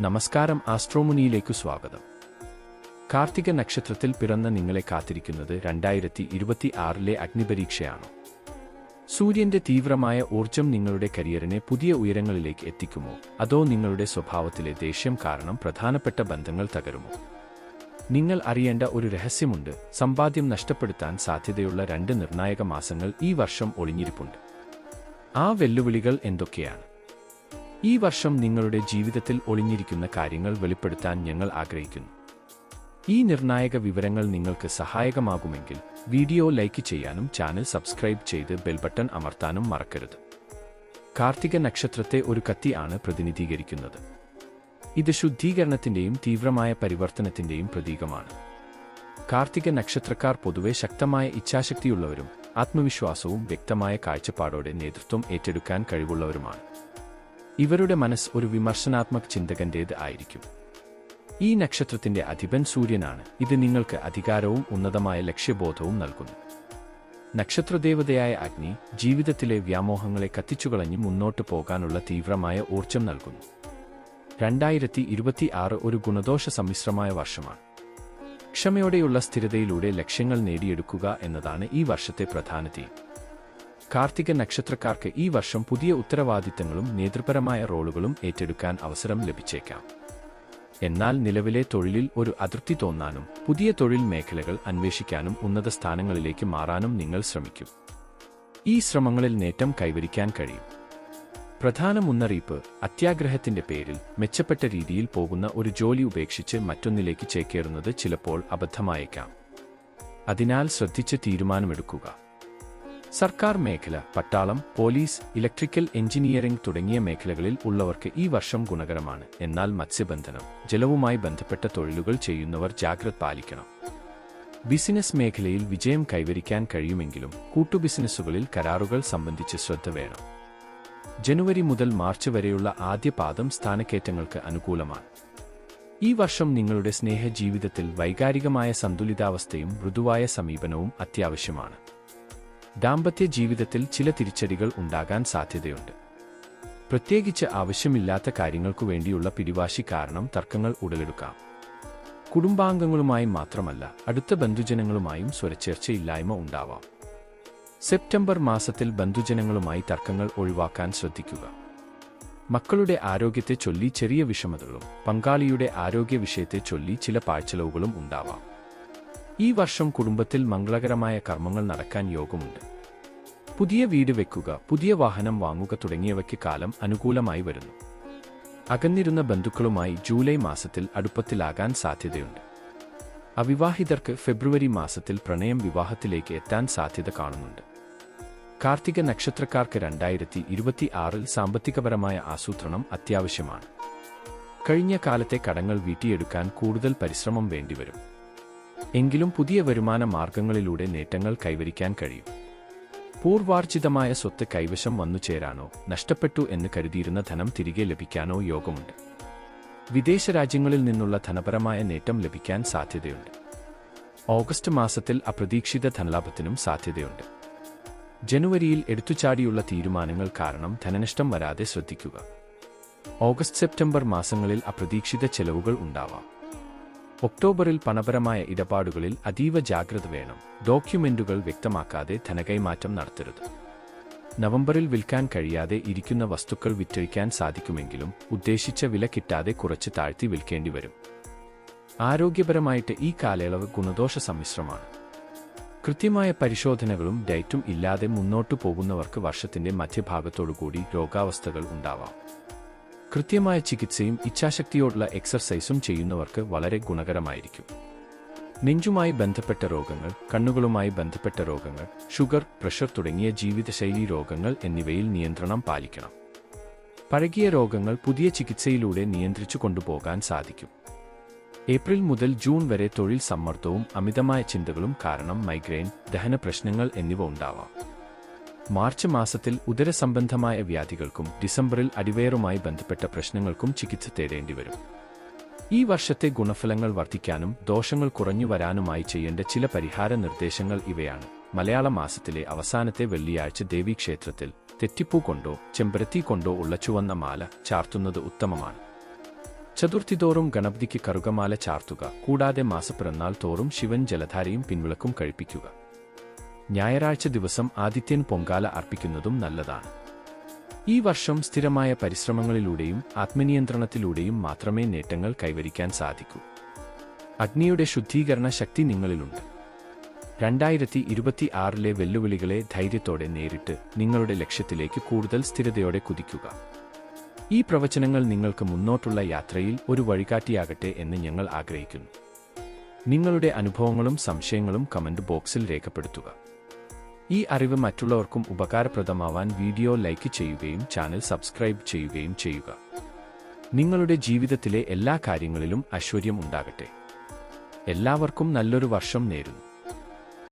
നമസ്കാരം ആസ്ട്രോമുനിയിലേക്കു സ്വാഗതം. കാർത്തിക നക്ഷത്രത്തിൽ പിറന്ന നിങ്ങളെ കാത്തിരിക്കുന്നത് രണ്ടായിരത്തി ഇരുപത്തി ആറിലെ അഗ്നിപരീക്ഷയാണ്. സൂര്യന്റെ തീവ്രമായ ഊർജം നിങ്ങളുടെ കരിയറിനെ പുതിയ ഉയരങ്ങളിലേക്ക് എത്തിക്കുമോ? അതോ നിങ്ങളുടെ സ്വഭാവത്തിലെ ദേഷ്യം കാരണം പ്രധാനപ്പെട്ട ബന്ധങ്ങൾ തകരുമോ? നിങ്ങൾ അറിയേണ്ട ഒരു രഹസ്യമുണ്ട്. സമ്പാദ്യം നഷ്ടപ്പെടുത്താൻ സാധ്യതയുള്ള രണ്ട് നിർണായക മാസങ്ങൾ ഈ വർഷം ഒളിഞ്ഞിരിപ്പുണ്ട്. ആ വെല്ലുവിളികൾ എന്തൊക്കെയാണ്? ഈ വർഷം നിങ്ങളുടെ ജീവിതത്തിൽ ഒളിഞ്ഞിരിക്കുന്ന കാര്യങ്ങൾ വെളിപ്പെടുത്താൻ ഞങ്ങൾ ആഗ്രഹിക്കുന്നു. ഈ നിർണായക വിവരങ്ങൾ നിങ്ങൾക്ക് സഹായകമാകുമെങ്കിൽ വീഡിയോ ലൈക്ക് ചെയ്യാനും ചാനൽ സബ്സ്ക്രൈബ് ചെയ്ത് ബെൽബട്ടൺ അമർത്താനും മറക്കരുത്. കാർത്തിക നക്ഷത്രത്തെ ഒരു കത്തി ആണ് പ്രതിനിധീകരിക്കുന്നത്. ഇത് ശുദ്ധീകരണത്തിന്റെയും തീവ്രമായ പരിവർത്തനത്തിന്റെയും പ്രതീകമാണ്. കാർത്തിക നക്ഷത്രക്കാർ പൊതുവെ ശക്തമായ ഇച്ഛാശക്തിയുള്ളവരും ആത്മവിശ്വാസവും വ്യക്തമായ കാഴ്ചപ്പാടോടെ നേതൃത്വം ഏറ്റെടുക്കാൻ കഴിവുള്ളവരുമാണ്. ഇവരുടെ മനസ്സ് ഒരു വിമർശനാത്മക ചിന്തകന്റേത് ആയിരിക്കും. ഈ നക്ഷത്രത്തിന്റെ അധിപൻ സൂര്യനാണ്. ഇത് നിങ്ങൾക്ക് അധികാരവും ഉന്നതമായ ലക്ഷ്യബോധവും നൽകുന്നു. നക്ഷത്രദേവതയായ അഗ്നി ജീവിതത്തിലെ വ്യാമോഹങ്ങളെ കത്തിച്ചുകളഞ്ഞ് മുന്നോട്ട് പോകാനുള്ള തീവ്രമായ ഊർജം നൽകുന്നു. രണ്ടായിരത്തി ഇരുപത്തി ആറ് ഒരു ഗുണദോഷ സമ്മിശ്രമായ വർഷമാണ്. ക്ഷമയോടെയുള്ള സ്ഥിരതയിലൂടെ ലക്ഷ്യങ്ങൾ നേടിയെടുക്കുക എന്നതാണ് ഈ വർഷത്തെ പ്രധാന തീം. കാർത്തിക നക്ഷത്രക്കാർക്ക് ഈ വർഷം പുതിയ ഉത്തരവാദിത്തങ്ങളും നേതൃപരമായ റോളുകളും ഏറ്റെടുക്കാൻ അവസരം ലഭിച്ചേക്കാം. എന്നാൽ നിലവിലെ തൊഴിലിൽ ഒരു അതൃപ്തി തോന്നാനും പുതിയ തൊഴിൽ മേഖലകൾ അന്വേഷിക്കാനും ഉന്നത സ്ഥാനങ്ങളിലേക്ക് മാറാനും നിങ്ങൾ ശ്രമിക്കും. ഈ ശ്രമങ്ങളിൽ നേട്ടം കൈവരിക്കാൻ കഴിയും. പ്രധാന മുന്നറിയിപ്പ് അത്യാഗ്രഹത്തിന്റെ പേരിൽ മെച്ചപ്പെട്ട രീതിയിൽ പോകുന്ന ഒരു ജോലി ഉപേക്ഷിച്ച് മറ്റൊന്നിലേക്ക് ചേക്കേറുന്നത് ചിലപ്പോൾ അബദ്ധമായേക്കാം. അതിനാൽ ശ്രദ്ധിച്ച് തീരുമാനമെടുക്കുക. സർക്കാർ മേഖല പട്ടാളം പോലീസ് ഇലക്ട്രിക്കൽ എഞ്ചിനീയറിംഗ് തുടങ്ങിയ മേഖലകളിൽ ഉള്ളവർക്ക് ഈ വർഷം ഗുണകരമാണ്. എന്നാൽ മത്സ്യബന്ധനം ജലവുമായി ബന്ധപ്പെട്ട തൊഴിലുകൾ ചെയ്യുന്നവർ ജാഗ്രത പാലിക്കണം. ബിസിനസ് മേഖലയിൽ വിജയം കൈവരിക്കാൻ കഴിയുമെങ്കിലും കൂട്ടുബിസിനസ്സുകളിൽ കരാറുകൾ സംബന്ധിച്ച് ശ്രദ്ധ വേണം. ജനുവരി മുതൽ മാർച്ച് വരെയുള്ള ആദ്യ പാദം സ്ഥാനക്കയറ്റങ്ങൾക്ക് അനുകൂലമാണ്. ഈ വർഷം നിങ്ങളുടെ സ്നേഹജീവിതത്തിൽ വൈകാരികമായ സന്തുലിതാവസ്ഥയും മൃദുവായ സമീപനവും അത്യാവശ്യമാണ്. ദാമ്പത്യ ജീവിതത്തിൽ ചില തിരിച്ചടികൾ ഉണ്ടാകാൻ സാധ്യതയുണ്ട്. പ്രത്യേകിച്ച് ആവശ്യമില്ലാത്ത കാര്യങ്ങൾക്കു വേണ്ടിയുള്ള പിടിവാശി കാരണം തർക്കങ്ങൾ ഉടലെടുക്കാം. കുടുംബാംഗങ്ങളുമായി മാത്രമല്ല അടുത്ത ബന്ധുജനങ്ങളുമായും സ്വരച്ചേർച്ചയില്ലായ്മ ഉണ്ടാവാം. സെപ്റ്റംബർ മാസത്തിൽ ബന്ധുജനങ്ങളുമായി തർക്കങ്ങൾ ഒഴിവാക്കാൻ ശ്രദ്ധിക്കുക. മക്കളുടെ ആരോഗ്യത്തെ ചൊല്ലി ചെറിയ വിഷമതകളും പങ്കാളിയുടെ ആരോഗ്യ വിഷയത്തെ ചൊല്ലി ചില പാഴ്ചലവുകളും ഉണ്ടാവാം. ഈ വർഷം കുടുംബത്തിൽ മംഗളകരമായ കർമ്മങ്ങൾ നടക്കാൻ യോഗമുണ്ട്. പുതിയ വീട് വെക്കുക പുതിയ വാഹനം വാങ്ങുക തുടങ്ങിയവയ്ക്ക് കാലം അനുകൂലമായി വരുന്നു. അകന്നിരുന്ന ബന്ധുക്കളുമായി ജൂലൈ മാസത്തിൽ അടുപ്പത്തിലാകാൻ സാധ്യതയുണ്ട്. അവിവാഹിതർക്ക് ഫെബ്രുവരി മാസത്തിൽ പ്രണയം വിവാഹത്തിലേക്ക് എത്താൻ സാധ്യത കാണുന്നുണ്ട്. കാർത്തിക നക്ഷത്രക്കാർക്ക് രണ്ടായിരത്തി ഇരുപത്തി ആറിൽ സാമ്പത്തികപരമായ ആസൂത്രണം അത്യാവശ്യമാണ്. കഴിഞ്ഞ കാലത്തെ കടങ്ങൾ വീട്ടിയെടുക്കാൻ കൂടുതൽ പരിശ്രമം വേണ്ടിവരും. എങ്കിലും പുതിയ വരുമാന മാർഗങ്ങളിലൂടെ നേട്ടങ്ങൾ കൈവരിക്കാൻ കഴിയും. പൂർവാർജിതമായ സ്വത്ത് കൈവശം വന്നു ചേരാനോ നഷ്ടപ്പെട്ടു എന്ന് കരുതിയിരുന്ന ധനം തിരികെ ലഭിക്കാനോ യോഗമുണ്ട്. വിദേശ രാജ്യങ്ങളിൽ നിന്നുള്ള ധനപരമായ നേട്ടം ലഭിക്കാൻ സാധ്യതയുണ്ട്. ഓഗസ്റ്റ് മാസത്തിൽ അപ്രതീക്ഷിത ധനലാഭത്തിനും സാധ്യതയുണ്ട്. ജനുവരിയിൽ എടുത്തുചാടിയുള്ള തീരുമാനങ്ങൾ കാരണം ധനനഷ്ടം വരാതെ ശ്രദ്ധിക്കുക. ഓഗസ്റ്റ് സെപ്റ്റംബർ മാസങ്ങളിൽ അപ്രതീക്ഷിത ചെലവുകൾ ഉണ്ടാവാം. ഒക്ടോബറിൽ പണപരമായ ഇടപാടുകളിൽ അതീവ ജാഗ്രത വേണം. ഡോക്യുമെന്റുകൾ വ്യക്തമാക്കാതെ ധനകൈമാറ്റം നടത്തരുത്. നവംബറിൽ വിൽക്കാൻ കഴിയാതെ ഇരിക്കുന്ന വസ്തുക്കൾ വിറ്റഴിക്കാൻ സാധിക്കുമെങ്കിലും ഉദ്ദേശിച്ച വില കിട്ടാതെ കുറച്ച് താഴ്ത്തി വിൽക്കേണ്ടി വരും. ആരോഗ്യപരമായിട്ട് ഈ കാലയളവ് ഗുണദോഷ സമ്മിശ്രമാണ്. കൃത്യമായ പരിശോധനകളും ഡയറ്റും ഇല്ലാതെ മുന്നോട്ടു പോകുന്നവർക്ക് വർഷത്തിന്റെ മധ്യഭാഗത്തോടുകൂടി രോഗാവസ്ഥകൾ ഉണ്ടാവാം. കൃത്യമായ ചികിത്സയും ഇച്ഛാശക്തിയോടുള്ള എക്സർസൈസും ചെയ്യുന്നവർക്ക് വളരെ ഗുണകരമായിരിക്കും. നെഞ്ചുമായി ബന്ധപ്പെട്ട രോഗങ്ങൾ കണ്ണുകളുമായി ബന്ധപ്പെട്ട രോഗങ്ങൾ ഷുഗർ പ്രഷർ തുടങ്ങിയ ജീവിതശൈലി രോഗങ്ങൾ എന്നിവയിൽ നിയന്ത്രണം പാലിക്കണം. പഴകിയ രോഗങ്ങൾ പുതിയ ചികിത്സയിലൂടെ നിയന്ത്രിച്ചു കൊണ്ടുപോകാൻ സാധിക്കും. ഏപ്രിൽ മുതൽ ജൂൺ വരെ തൊഴിൽ സമ്മർദ്ദവും അമിതമായ ചിന്തകളും കാരണം മൈഗ്രെയിൻ ദഹന പ്രശ്നങ്ങൾ എന്നിവ ഉണ്ടാവാം. മാർച്ച് മാസത്തിൽ ഉദരസംബന്ധമായ വ്യാധികൾക്കും ഡിസംബറിൽ അടിവയറുമായി ബന്ധപ്പെട്ട പ്രശ്നങ്ങൾക്കും ചികിത്സ തേടേണ്ടി വരും. ഈ വർഷത്തെ ഗുണഫലങ്ങൾ വർദ്ധിക്കാനും ദോഷങ്ങൾ കുറഞ്ഞു വരാനുമായി ചെയ്യേണ്ട ചില പരിഹാര നിർദ്ദേശങ്ങൾ ഇവയാണ്. മലയാള മാസത്തിലെ അവസാനത്തെ വെള്ളിയാഴ്ച ദേവീക്ഷേത്രത്തിൽ തെറ്റിപ്പൂ കൊണ്ടോ ചെമ്പരത്തി കൊണ്ടോ ഉള്ള ചുവന്ന മാല ചാർത്തുന്നത് ഉത്തമമാണ്. ചതുർത്ഥിതോറും ഗണപതിക്ക് കറുകമാല ചാർത്തുക കൂടാതെ മാസപ്പിറന്നാൾ തോറും ശിവൻ ജലധാരയും പിൻവിളക്കും കഴിപ്പിക്കുക. ഞായറാഴ്ച ദിവസം ആദിത്യൻ പൊങ്കാല അർപ്പിക്കുന്നതും നല്ലതാണ്. ഈ വർഷം സ്ഥിരമായ പരിശ്രമങ്ങളിലൂടെയും ആത്മനിയന്ത്രണത്തിലൂടെയും മാത്രമേ നേട്ടങ്ങൾ കൈവരിക്കാൻ സാധിക്കൂ. അഗ്നിയുടെ ശുദ്ധീകരണ ശക്തി നിങ്ങളിലുണ്ട്. രണ്ടായിരത്തി ഇരുപത്തി ആറിലെ വെല്ലുവിളികളെ ധൈര്യത്തോടെ നേരിട്ട് നിങ്ങളുടെ ലക്ഷ്യത്തിലേക്ക് കൂടുതൽ സ്ഥിരതയോടെ കുതിക്കുക. ഈ പ്രവചനങ്ങൾ നിങ്ങൾക്ക് മുന്നോട്ടുള്ള യാത്രയിൽ ഒരു വഴികാട്ടിയാകട്ടെ എന്ന് ഞങ്ങൾ ആഗ്രഹിക്കുന്നു. നിങ്ങളുടെ അനുഭവങ്ങളും സംശയങ്ങളും കമന്റ് ബോക്സിൽ രേഖപ്പെടുത്തുക. ഈ അറിവ് മറ്റുള്ളവർക്കും ഉപകാരപ്രദമാവാൻ വീഡിയോ ലൈക്ക് ചെയ്യുകയും ചാനൽ സബ്സ്ക്രൈബ് ചെയ്യുകയും ചെയ്യുക. നിങ്ങളുടെ ജീവിതത്തിലെ എല്ലാ കാര്യങ്ങളിലും ഐശ്വര്യം ഉണ്ടാകട്ടെ. എല്ലാവർക്കും നല്ലൊരു വർഷം നേരുന്നു.